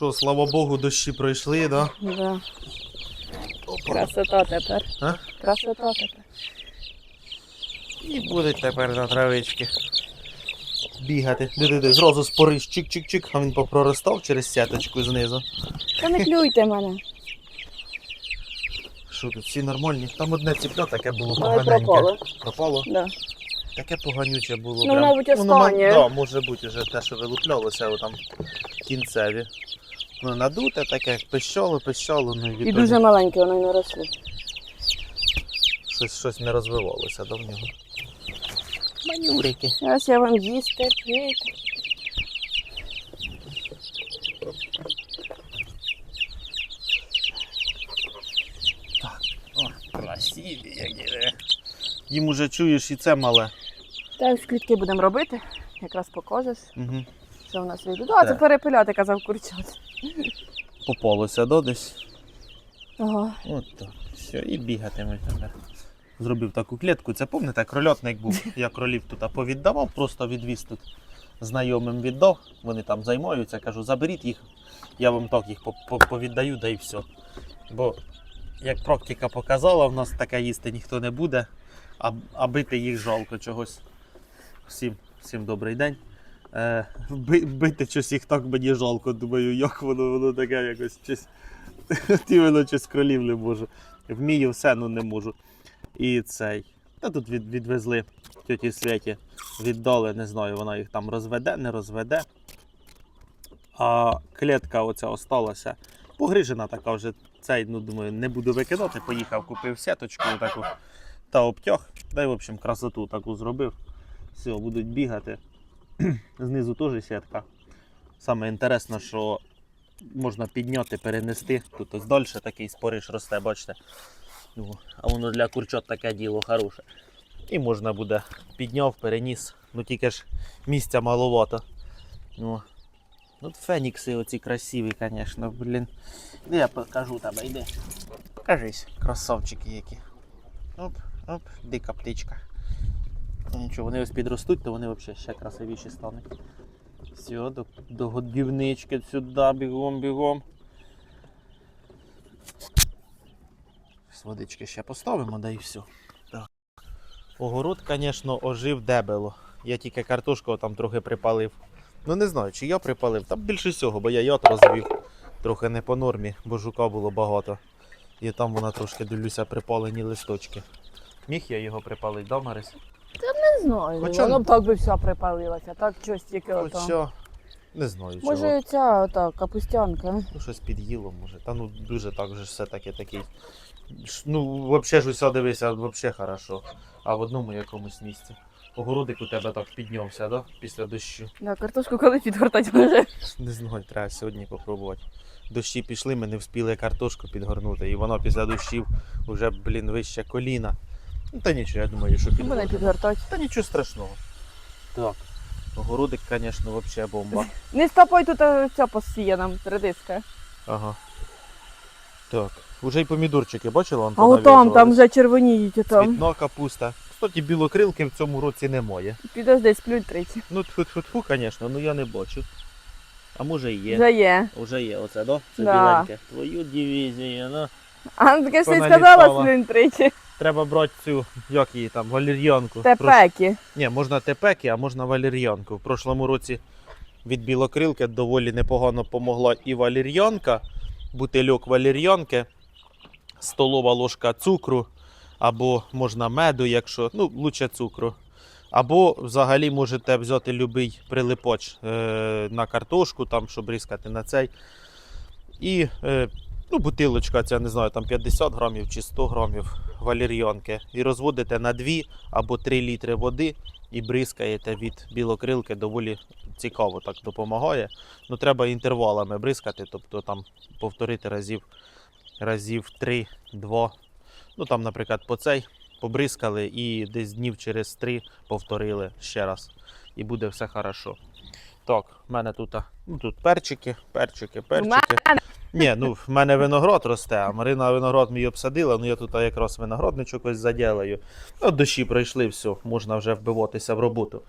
Що, слава Богу, дощі пройшли, да? Да. Красота тепер. А? Красота тепер. І будуть тепер на травички. Бігати. Диди-ди, зразу спориш, чик-чик-чик, а він попроростав через сяточку знизу. Та не клюйте мене. Що тут, всі нормальні? Там одне ціпло таке було поганеньке. пропало. Пропало? Да. Таке поганюче було. Ну, прям. мабуть, Ну, ма- да, може бути вже те, що вилуплялося, там кінцеві. Ну, надуте таке, пищало, пищало, ну і дуже маленьке воно й не росло. щось, щось не розвивалося до нього. Манюрики. Ось я вам їсти, пити. О, красиві які. Їм уже чуєш і це мале. Та клітки будемо робити. Якраз покажеш, Угу. Що в нас вийде. А, це Так. перепиляти, казав курчат. Попалося до десь. Ага. От так. Все, і бігатимуть тепер. Зробив таку клітку. Це пам'ятаєте, крольотник був. Я кролів тут повіддавав, просто відвіз тут знайомим віддав. Вони там займаються. Кажу, заберіть їх, я вам так їх по- по- повіддаю, да і все. Бо, як практика показала, в нас таке їсти ніхто не буде, а, а бити їх жалко чогось. Всім, всім добрий день. Е, бити щось їх так мені жалко. Думаю, як воно, воно таке якось щось. Ті щось кролів не можу. Вмію все, ну не можу. І цей. Та тут від, відвезли тьоті Святі, віддали, не знаю, вона їх там розведе, не розведе. А клітка оця осталася. Погрижена така вже цей, ну думаю, не буду викидати. Поїхав, купив сіточку таку та обтяг. Та й, в общем, красоту таку зробив. Все, будуть бігати. Знизу теж сітка. Саме інтересно, що можна підняти, перенести. Тут ось далі такий спориш росте, бачите. Ну, а воно для курчат таке діло хороше. І можна буде підняв, переніс. Ну тільки ж місця маловато. Ну, ну фенікси оці красиві, звісно, блін. Ну, я покажу тебе, йди. Покажись, красавчики які. Оп, оп, дика птичка. Нічого, вони ось підростуть, то вони взагалі ще красивіші стануть. Все, до, до годівнички сюди, бігом, бігом. З водички ще поставимо, да і все. Так. Огород, звісно, ожив дебело. Я тільки картошку там трохи припалив. Ну не знаю, чи я припалив. Там більше всього, бо я яд розвів трохи не по нормі, бо жука було багато. І там вона трошки дивлюся, припалені листочки. Міг я його припалити, да, Марис? Не знаю, Хоча- воно б так би все припалилося, так щось тільки ото. Хоча, не знаю чого. Може ця ота капустянка. Ну, щось під'їло, може. Та ну дуже так же ж все-таки такий. Ш- Ну, взагалі ж усе дивися, взагалі хорошо. А в одному якомусь місці. Огородик у тебе так піднявся, да? Після дощу. Да, картошку коли підгортати може. Не знаю, треба сьогодні попробувати. Дощі пішли, ми не встигли картошку підгорнути, і воно після дощів вже, блін, вище коліна. Ну та нічого, я думаю, що Буде підгорнути. підгортати. Та нічого страшного. Так. Огородик, звісно, взагалі бомба. Не стопай тут е, ця посіяна редиска. Ага. Так. Уже й помідорчики бачила? А отам, там вже червоніють отам. Цвітна капуста. Кстати, білокрилки в цьому році немає. Підожди, сплють тричі. Ну, тфу-тфу-тфу, звісно, ну я не бачу. А може і є. Вже є. Уже є, оце, да? Це Да. біленьке. Твою дивізію, ну. А ну таке ж ти Поналітала. сказала сплють тричі. Треба брати цю, як її там, валер'янку. Прош- Тепеки. Ні, можна тепеки, а можна валер'янку. В прошлому році від білокрилки доволі непогано помогла і валер'янка, бутильок валер'янки, столова ложка цукру, або можна меду, якщо, ну, лучше цукру. Або взагалі можете взяти будь-який прилипоч е, на картошку, там, щоб різкати на цей. І е, ну, бутилочка, ця не знаю, там 50 грамів чи 100 грамів валер'янки. І розводите на 2 або 3 літри води і бризкаєте від білокрилки, доволі цікаво так допомагає. Ну, треба інтервалами бризкати, тобто там повторити разів, разів 3-2. Ну там, наприклад, по цей побризкали і десь днів через 3 повторили ще раз. І буде все хорошо. Так, в мене тут, ну, тут перчики, перчики, перчики. Ні, ну в мене виноград росте, а Марина виноград мій обсадила, ну я тут якраз виноградничок ось заділаю. Ну, дощі пройшли, все, можна вже вбиватися в роботу.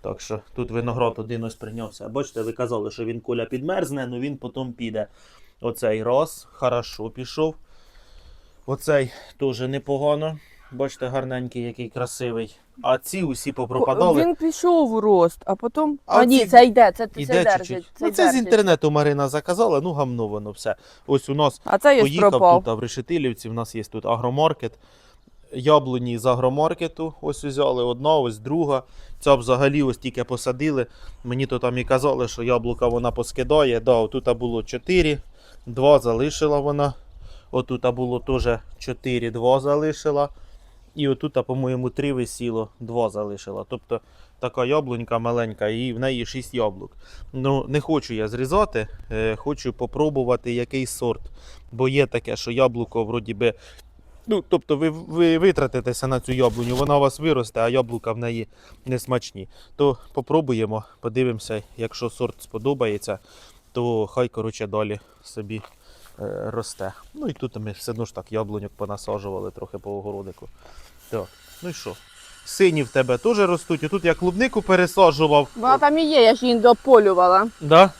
Так що тут виноград один ось прийнявся. Бачите, ви казали, що він коля підмерзне, але він потім піде. Оцей раз, хорошо пішов. Оцей теж непогано. Бачите, гарненький, який красивий. А ці усі попропадали. Він пішов у рост, а потім. А А, ні, це йде, це, це Іде держить. чуть-чуть. Це Ну, це з інтернету Марина заказала, ну гамно воно все. Ось у нас А це поїхав пропав. тут а в Решетилівці, в нас є тут агромаркет. Яблуні з агромаркету ось взяли одна, ось друга. Ця взагалі ось тільки посадили. Мені то там і казали, що яблука вона поскидає. Да, отут було 4, 2 залишила вона. Отут було теж 4, 2 залишила. І отут, по-моєму, 3 висіло, 2 залишила. Тобто така яблунька маленька, і в неї 6 яблук. Ну, не хочу я зрізати, е, хочу попробувати який сорт. Бо є таке, що яблуко вроді би. Ну, тобто ви, ви витратитеся на цю яблуню, вона у вас виросте, а яблука в неї не смачні. То попробуємо, подивимося, якщо сорт сподобається, то хай коротше далі собі е, росте. Ну і тут ми все одно ж так яблуньок понасаджували трохи по огородику. Так, ну і що? Сині в тебе теж ростуть. Отут я клубнику пересаджував. Вона там і є, я ж її дополювала. Да?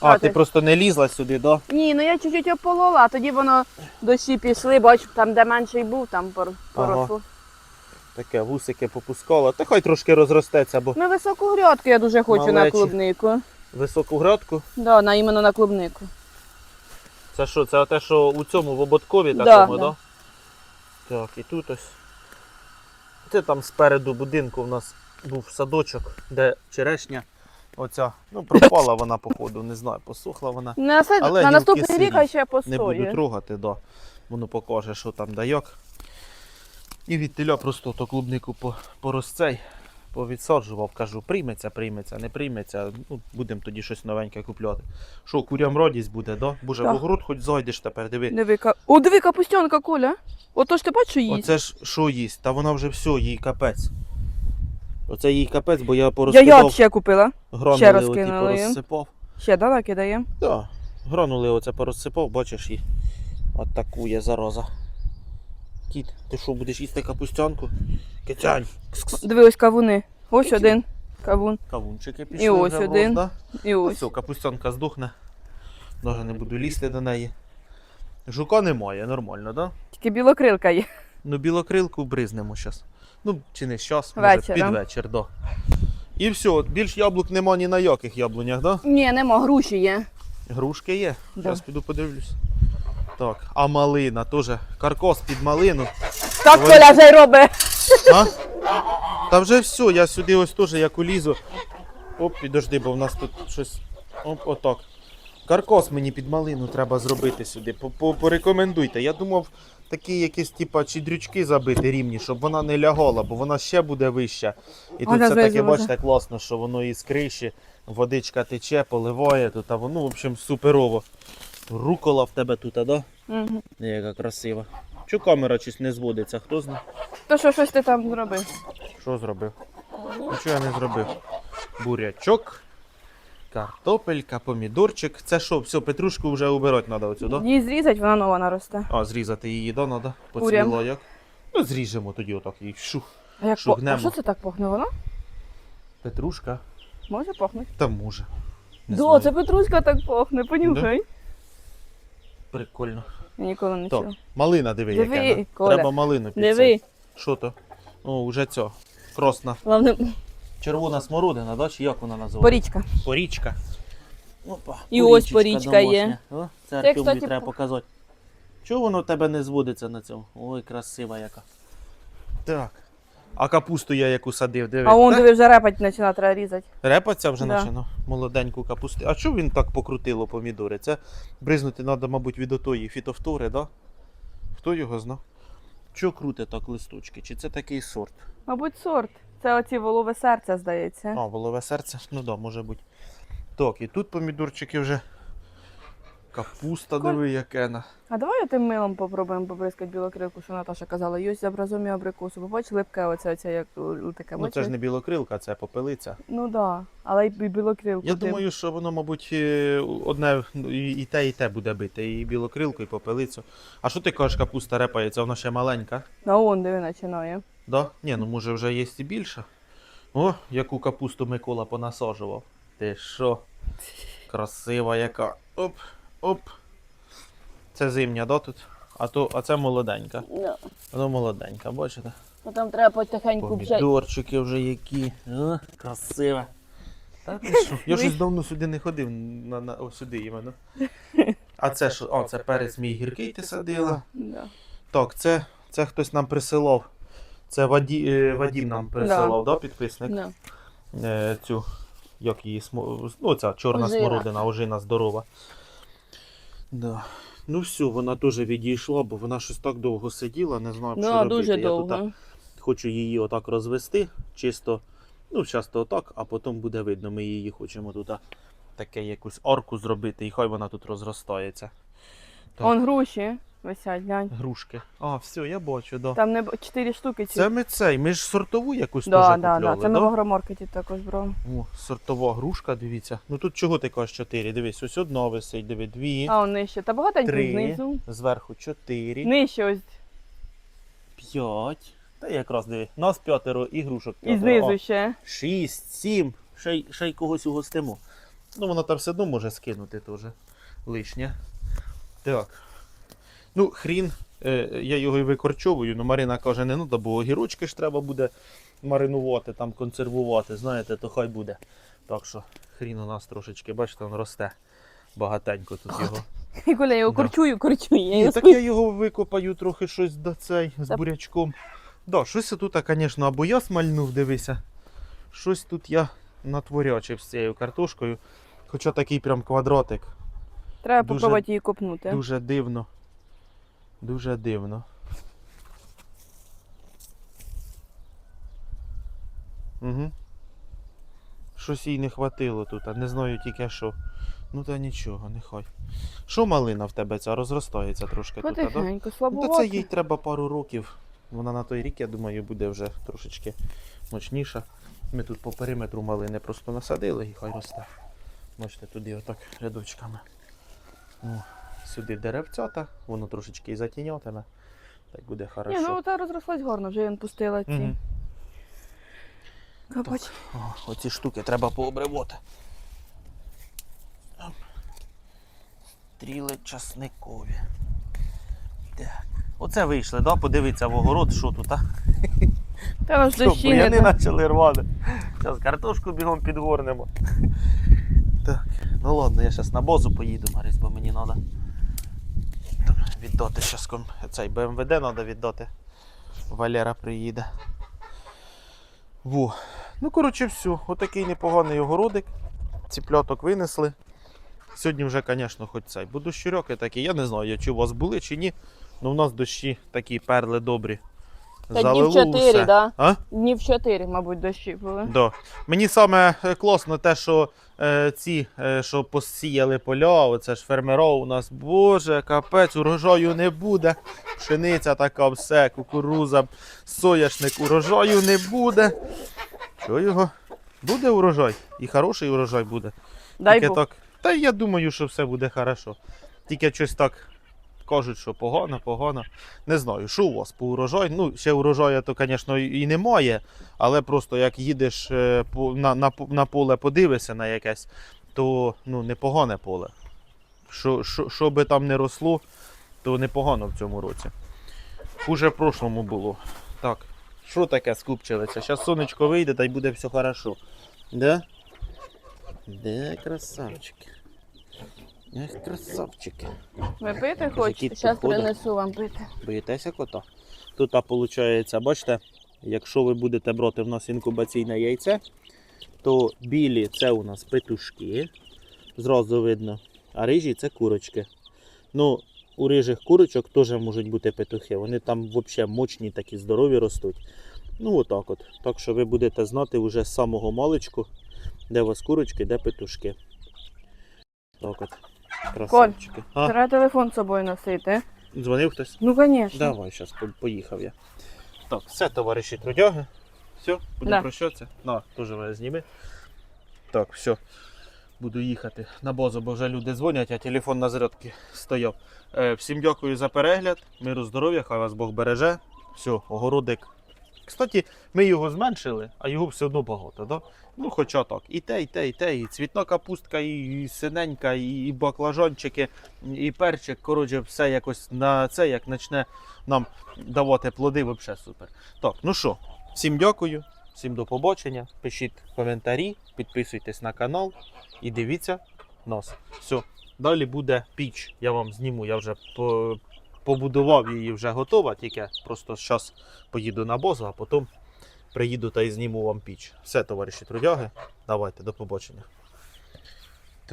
А, А, ти ти- просто не лізла сюди, да? Ні, ну я чуть-чуть ополола, тоді воно дощі пішли, бач, там де менший був, там пор- поросло. Таке вусики попускала. Та хай трошки розростеться, бо Ну високу грядку я дуже хочу на клубнику. високу грядку. Да, на іменно на клубнику. Це що, це те, що у цьому в ободкові Да, такому, да. да? Так, і тут ось. Це там спереду будинку у нас був садочок, де черешня. Оця. Ну, пропала вона, походу, не знаю, посохла вона. На, Але на наступний рік ще Не буду трогати, да. Воно покаже, що там дайок. І від теля просто то клубнику по, порозцей, повідсаджував, кажу, прийметься, прийметься, не прийметься. Ну, будемо тоді щось новеньке купляти. Що, курям радість буде, да? Боже, Так. в огород хоч зайдеш тепер, диви. Диви, ка... О, диви, капустянка, Коля. Ото ж ти бачиш, що їсть? Оце ж що їсть? Та вона вже все, їй капець. Оце їй капець, бо я Я яд порозкидав, ще купила. гранули ще оті розкинула їм. порозсипав. Ще да, накидаємо. Да, гранули оце порозсипав, бачиш і атакує зараза. Кіт, ти що, будеш їсти капустянку? Китянь. Диви, ось кавуни. Ось Які? один кавун. Кавунчики пішли. І ось вже в один. рост, да? І ось. Все, капустянка здохне. Даже не буду лізти до неї. Жука немає, нормально, да? Тільки білокрилка є. Ну, білокрилку бризнемо зараз. Ну, чи не зараз, може Вечором. під вечір, да. І все, більш яблук нема ні на яких яблунях, да? Ні, нема, груші є. Грушки є. Да. Зараз піду подивлюсь. Так, а малина теж. Каркос під малину. Так Коля вже й робить. А? Та вже все, я сюди ось теж як улізу. Оп, підожди, бо в нас тут щось. Оп, отак. Каркос мені під малину треба зробити сюди. По- по- Порекомендуйте. Я думав, такі якісь, типа, чи дрючки забити рівні, щоб вона не лягала, бо вона ще буде вища. І тут все злизала бачите, класно, що воно із криші, водичка тече, поливає тут, а воно, в общем, суперово. Рукола в тебе тут, а да? Мгм. Яка красива. Чого камера щось не зводиться, хто знає? То що щось ти там зробив? Що зробив? Нічого я не зробив. Бурячок, картопелька, помідорчик. Це що, все, петрушку вже убирати треба оцю, да? Її зрізати, вона нова наросте. А, зрізати її, да, треба? Курям. Поцвіло як? Ну, зріжемо тоді отак її. Шух. А, як по... а що це так пахне воно? Петрушка. Може пахнути? Та може. Не Да, знаю. це петруська так пахне, понюхай. Прикольно. Я ніколи не чула. малина диви, Диви, яка. Коля. Треба малину під Диви. це. Що то? О, вже ця. Кросна. Головне, Червона смородина, да? Чи як вона називається? порічка. Порічка. Опа, І ось порічка є. О, це Це, Артему кстати, треба по- показати. Чого воно в тебе не зводиться на цьому? Ой, красива яка. Так. А капусту я яку садив, диви. А он Та, диви вже репать починає треба різати. Репаться вже Да. починав. Молоденьку капусту. А чого він так покрутило помідори? Це бризнути треба, мабуть, від отої фітофтори, да? Хто його знав? Чого круте так листочки? Чи це такий сорт? Мабуть, сорт. Це оці волове серце, здається. А, волове серце? Ну да, може бути. Так, і тут помідорчики вже. Капуста, Коль- диви, яке на. А давай тим милом попробуємо побризкати білокрилку, що Наташа казала. Є з образом і абрикосу. Бо бач, липке оце, оце як таке. Ну це ж не білокрилка, це попелиця. Ну так, да. але й білокрилку. Я ти- думаю, що воно, мабуть, е, одне ну, і те, і те буде бити. І білокрилку, і попелицю. А що ти кажеш, капуста репається, вона ще маленька? А он диви починає. Да? Ні, ну може вже є і більша. О, яку капусту Микола понасаджував. Ти що? Красива яка. Оп, оп. Це зимня, да, тут? А, то, а це молоденька. Да. Воно молоденька, бачите? Потім треба потихеньку вже. Помідорчики вже які. О, красиве. Та ти що? Я щось давно сюди не ходив, на, на, о, сюди іменно. А це що? О, це перець мій гіркий ти садила. Да. Так, це, це хтось нам присилав. Це Ваді, е, Вадім нам присилав, да, підписник? Да. Е, цю, як її смо... ну, ця чорна Ожина. смородина, ожина здорова. Да. Ну все, вона теж відійшла, бо вона щось так довго сиділа, не знаю, що Да, робити. дуже Я тут довго. хочу її отак розвести, чисто, ну, часто отак, а потім буде видно, ми її хочемо тут таке якусь арку зробити, і хай вона тут розростається. Так. Он груші висять, глянь. Грушки. А, все, я бачу, да. Там не б- чотири штуки ці. Це ми цей, ми ж сортову якусь да, теж да, купляли, да. Це ми в агромаркеті також брали. О, сортова грушка, дивіться. Ну тут чого ти кажеш 4? Дивись, ось одна висить, диви, дві, А, он нижче. Та багатенько Три. знизу. зверху 4, Нижче ось. 5. Та якраз диви. Нас п'ятеро і грушок І п'ятеро. знизу О, ще. 6, 7. Ще, й- ще й когось угостимо. Ну, воно там все одно може скинути теж лишнє. Так. Ну, хрін, е, я його і викорчовую, але Марина каже, не треба, бо огірочки ж треба буде маринувати, там консервувати, знаєте, то хай буде. Так що хрін у нас трошечки, бачите, він росте. Багатенько тут його. І коли я його Да. корчую, корчую. Я Ні, його так я його викопаю трохи щось до цей з бурячком. Да, щось тут, звісно, або я смальнув, дивися. Щось тут я натворячив з цією картошкою. Хоча такий прям квадратик. Треба дуже- попробувати її копнути. Дуже дивно. Дуже дивно. Угу. Щось їй не хватило тут, а не знаю тільки що. Ну та нічого, нехай. Що малина в тебе ця розростається трошки тут, да? Ну, та це їй треба пару років. Вона на той рік, я думаю, буде вже трошечки мощніша. Ми тут по периметру малини просто насадили і хай росте. Бачите, туди отак рядочками. О, сюди деревцята, воно трошечки і затінятиме. Так буде хорошо. Ні, ну та розрослась гарно, вже він пустила ці. Мгм. Кабач. О, оці штуки треба пообривати. Оп. Стріли часникові. Так. Оце вийшли, да? Подивіться в огород, що тут, а? Та нас Що, дощі не бур'яни да. почали рвати. Зараз картошку бігом підгорнемо. Так, ну ладно, я зараз на бозу поїду, Марис, бо мені треба віддати зараз цей БМВД треба віддати. Валера приїде. Во. Ну, коротше, все. Отакий непоганий огородик. Ціпляток винесли. Сьогодні вже, звісно, хоч цей. Бо дощурьоки такі, я не знаю, чи у вас були, чи ні. Ну, у нас дощі такі перли добрі. Та днів чотири, все. да? А? Днів чотири, мабуть, дощі були. Да. Мені саме е, класно те, що е, ці, е, що посіяли поля, оце ж фермеров у нас, боже, капець, урожаю не буде. Пшениця така, все, кукуруза, соняшник, урожаю не буде. Що його? Буде урожай. І хороший урожай буде. Дай Тільки Бог. так. Та я думаю, що все буде хорошо. Тільки щось так кажуть, що погано, погано. Не знаю, що у вас по урожаю. Ну, ще урожаю, то, звісно, і немає, але просто як їдеш е, на, на, на поле, подивишся на якесь, то ну, непогане поле. Що, що, що би там не росло, то непогано в цьому році. Хуже в прошлому було. Так, що таке скупчилося? Зараз сонечко вийде та й буде все хорошо. Да? Де красавчики? Ех, красавчики. Ви пити хочете? Зараз принесу вам пити. Боїтеся кота? Тут, виходить, бачите, якщо ви будете брати в нас інкубаційне яйце, то білі це у нас петушки, зразу видно, а рижі це курочки. Ну, у рижих курочок теж можуть бути петухи. Вони там взагалі мощні, такі здорові ростуть. Ну, отак от. Так що ви будете знати вже з самого маличку, де у вас курочки, де петушки. Так от. Красавчики. А, Треба телефон з собою носити. дзвонив хтось? Ну, звісно. Давай, зараз поїхав я. Так, все, товариші трудяги. Все, будемо Да. прощатися. На, теж мене зніми. Так, все. Буду їхати на базу, бо вже люди дзвонять, а телефон на зарядці стояв. Е, всім дякую за перегляд. Миру, здоров'я, хай вас Бог береже. Все, огородик Кстати, ми його зменшили, а його все одно багато, да? Ну, хоча так. І те, і те, і те, і цвітна капустка, і синенька, і, баклажанчики, і перчик. Коротше, все якось на це, як почне нам давати плоди, взагалі супер. Так, ну що, всім дякую, всім до побачення. Пишіть коментарі, підписуйтесь на канал і дивіться нас. Все. Далі буде піч. Я вам зніму, я вже по, побудував її вже готова, тільки просто зараз поїду на бозу, а потім приїду та і зніму вам піч. Все, товариші трудяги, давайте, до побачення.